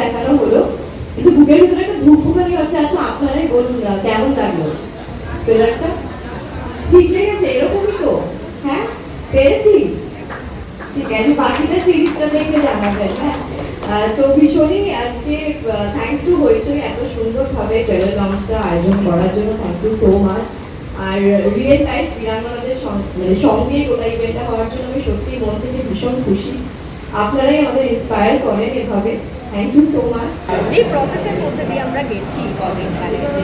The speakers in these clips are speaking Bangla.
দেখানো হলো। কিন্তু আচ্ছা আপনারাই বলুন না, কেমন লাগল? ট্রেলারটা ঠিক লেগেছে, এরকমই তো। হ্যাঁ পেরেছি। ঠিক আছে, বাকিটা সিরিজটা দেখে জানাবেন হ্যাঁ। তো ভীষণই আজকে থ্যাংকস টু হইচই এত সুন্দরভাবে ট্রেলার লঞ্চটা আয়োজন করার জন্য থ্যাংক সো মাচ আর রিয়েল লাইফ ক্রীড়াঙ্গনাদের সঙ্গে গোটা ইভেন্টটা হওয়ার জন্য আমি সত্যি মন থেকে ভীষণ খুশি। আপনারাই আমাদের ইন্সপায়ার করেন এভাবে। থ্যাংক ইউ সো মাচ যে প্রসেসের মধ্যে দিয়ে আমরা গেছি কদিন কালে যে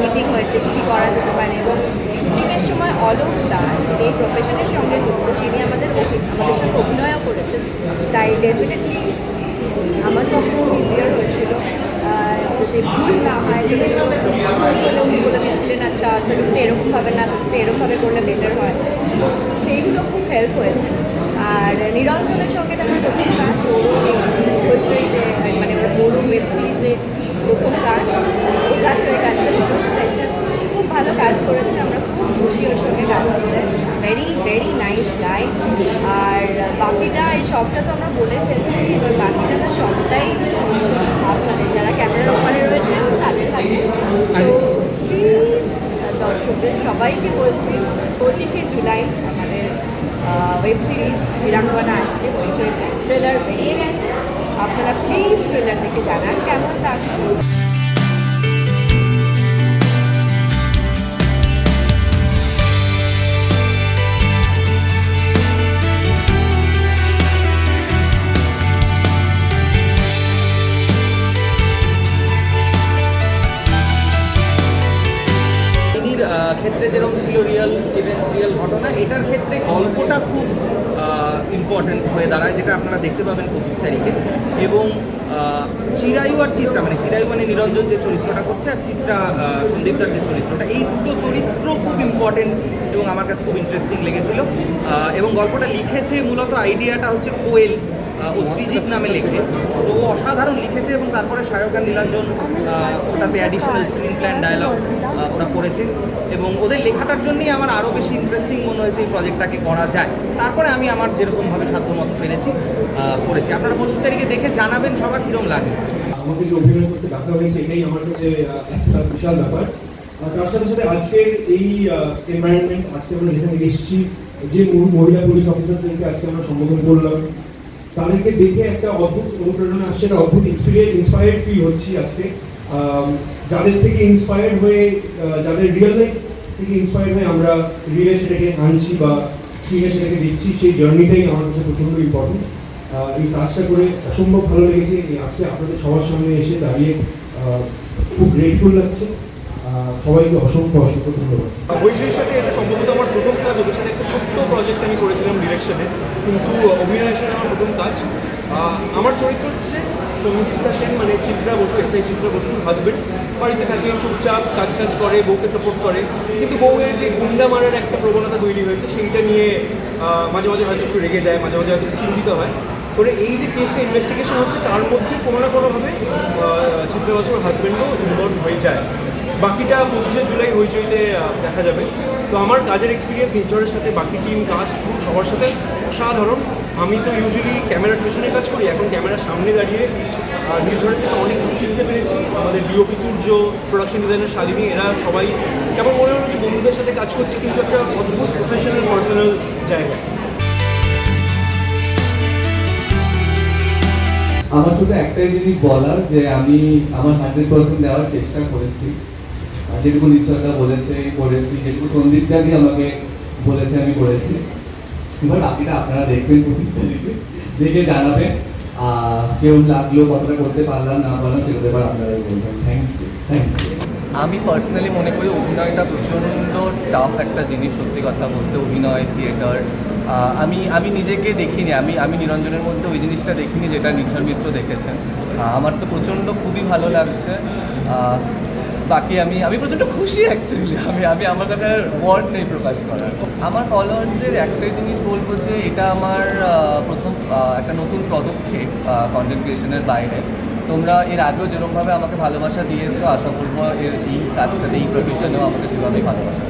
মিটিং হয়েছে কী করা যেতে পারে এবং শুটিংয়ের সময় অলোক দা এই প্রফেশনের সঙ্গে যুক্ত তিনি আমাদের আমাদের সঙ্গে অভিনয়ও করেছেন। তাই ডেফিনেটলি আমার পক্ষে খুব ইজিয়ার হয়েছিল। যাতে ভুল না হয় ছোটো ছোটো উনি বলে দিয়েছিলেন আচ্ছা সেটা এরকমভাবে না থাকতে এরকমভাবে করলে বেটার হয়। সেইগুলো খুব হেল্প হয়েছে। আর নিরঞ্জনের সঙ্গে আমার প্রথম কাজ হইচইতে মানে বড় ওয়েব সিরিজে প্রথম কাজ। ওর কাছে ওই কাজটা ভীষণ স্পেশাল খুব ভালো কাজ করেছে আমরা খুব খুশি ওর সঙ্গে কাজ করে। ভেরি ভেরি নাইস গাই আর বাকিটা এই সবটা তো আমরা বলে ফেলছি এবার বাকিটা তো সবটাই আপনাদের যারা ক্যামেরার ওপারে রয়েছে তাদের প্লিজ দর্শকদের সবাইকে বলছি, পঁচিশে জুলাই আমাদের ওয়েব সিরিজ বীরাঙ্গনা আসছে, পরিচয় ট্রেলার বেরিয়ে গেছে। আপনারা প্লিজ ট্রেলার দেখে জানান, কেমন লাগছে? আহ, ক্ষেত্রে যেরকম ছিল রিয়েল ইভেন্টস রিয়েল ঘটনা এটার ক্ষেত্রে গল্পটা খুব ইম্পর্টেন্ট হয়ে দাঁড়ায় যেটা আপনারা দেখতে পাবেন পঁচিশ তারিখে। এবং চিরায়ু আর চিত্রা মানে চিরায়ু মানে নিরঞ্জন যে চরিত্রটা করছে আর চিত্রা সন্দীপদার যে চরিত্রটা এই দুটো চরিত্র খুব ইম্পর্টেন্ট এবং আমার কাছে খুব ইন্টারেস্টিং লেগেছিল। এবং গল্পটা লিখেছে মূলত আইডিয়াটা হচ্ছে কোয়েল। ও সৃজিত নামে লেখে। তো অসাধারণ লিখেছে এবং তারপরে সায়ক নীলাঞ্জন ওটাতে অ্যাডিশনাল স্ক্রিন প্ল্যান ডায়লগ ওরা করেছে। এবং ওদের লেখাটার জন্যই আমার আরও বেশি ইন্টারেস্টিং মনে হয়েছে এই প্রজেক্টটাকে করা যায়। তারপরে আমি আমার যেরকমভাবে সাধ্যমতো পেরেছি করেছি। আপনারা পঁচিশ তারিখে দেখে জানাবেন সবার কীরকম লাগে। আমাকে যে অভিনয় করতে ডাকা হয়েছে, এটাই আমার কাছে একটা বিশাল ব্যাপার। তার সাথে সাথে আজকের এই এনভায়রনমেন্ট আজকে আমরা যেখানে এসেছি, যে মহিলা পুলিশ অফিসারদেরকে আজকে আমরা সম্বোধন করলাম তাদেরকে দেখে একটা অদ্ভুত অনুপ্রেরণা আসছে একটা অদ্ভুত এক্সপিরিয়েন্স ইন্সপায়ার্ড ফিল হচ্ছি আজকে। যাদের থেকে ইন্সপায়ার্ড হয়ে যাদের রিয়েল লাইফ থেকে ইন্সপায়ার্ড হয়ে আমরা রিয়েলে সেটাকে আনছি বা স্ক্রিনে সেটাকে দেখছি, সেই জার্নিটাই আমার কাছে প্রচণ্ড ইম্পর্টেন্ট এই কাজটা করে অসম্ভব ভালো লেগেছে। আজকে আপনাদের সবার সামনে এসে দাঁড়িয়ে খুব গ্রেটফুল লাগছে। সবাইকে অসংখ্য অসংখ্য ধন্যবাদ। হইচইয়ের সাথে এটা সম্ভবত আমার প্রথম কাজ, ওদের সাথে একটা ছোট্ট প্রজেক্ট আমি করেছিলাম ডিরেকশনে কিন্তু অভিনয় হিসেবে আমার প্রথম কাজ আমার চরিত্র হচ্ছে সঙ্গীতা সেন মানে চিত্রা বসু, এসআই চিত্রা বসুর হাজবেন্ড বাড়িতে থাকে, চুপচাপ কাজ টাজ করে, বউকে সাপোর্ট করে। কিন্তু বউয়ের যে গুন্ডা মারার একটা প্রবণতা তৈরি হয়েছে, সেইটা নিয়ে মাঝে মাঝে হয়তো একটু রেগে যায়, মাঝে মাঝে হয়তো চিন্তিত হয়। করে এই যে কেসটা ইনভেস্টিগেশন হচ্ছে, তার মধ্যে কোনো না কোনোভাবে চিত্রা বসুর হাজবেন্ডও ইনভলভ হয়ে যায়। বাকিটা পঁচিশে জুলাই হইচইতে দেখা যাবে। তো আমার কাজের এক্সপিরিয়েন্স নির্ঝরের সাথে বাকি টিম কাজ খুব সবার সাথে অসাধারণ। আমি তো ইউজুয়ালি ক্যামেরার পেছনে কাজ করি, এখন ক্যামেরার সামনে দাঁড়িয়ে নির্ঝরের থেকে অনেক কিছু শিখতে পেরেছি। আমাদের DOP Turya production designer Shalini, এরা সবাই কেমন মনে হলো যে বন্ধুদের সাথে কাজ করছি, কিন্তু একটা অদ্ভুত প্রফেশনাল পার্সোনাল জায়গায় আমার শুধু একটাই জিনিস বলার যে আমি আমার হান্ড্রেড পার্সেন্ট দেওয়ার চেষ্টা করেছি। যেটুকু নিশ্চয়তা বলেছে করেছি যেটুকু সন্দীপ দাদি আমাকে বলেছে, আমি করেছি। এবার বাকিটা আপনারা দেখবেন পঁচিশ তারিখে দেখে জানাবেন। কেউ লাগল কতটা করতে পারলাম, না পারলাম, সেগুলো এবার আপনারাই বলবেন। থ্যাংক ইউ থ্যাংক আমি পার্সোনালি মনে করি অভিনয়টা প্রচণ্ড টাফ একটা জিনিস, সত্যি কথা বলতে, অভিনয় থিয়েটার আমি আমি নিজেকে দেখিনি, আমি আমি নিরঞ্জনের মধ্যে ওই জিনিসটা দেখিনি, যেটা নির্ঝর মিত্র দেখেছেন। আমার তো প্রচণ্ড খুবই ভালো লাগছে। বাকি আমি আমি প্রচণ্ড খুশি অ্যাকচুয়ালি আমি আমি আমার কাছে ওয়ার্ড নেই প্রকাশ করার। আমার ফলোয়ার্সদের একটাই জিনিস বলব যে, এটা আমার প্রথম একটা নতুন পদক্ষেপ কন্টেন্ট ক্রিয়েশনের বাইরে। তোমরা এর আগেও যেরকমভাবে আমাকে ভালোবাসা দিয়েছ, আশা করব এর এই কাজটাতে এই প্রফেশনেও আমাকে সেভাবেই ভালোবাসা।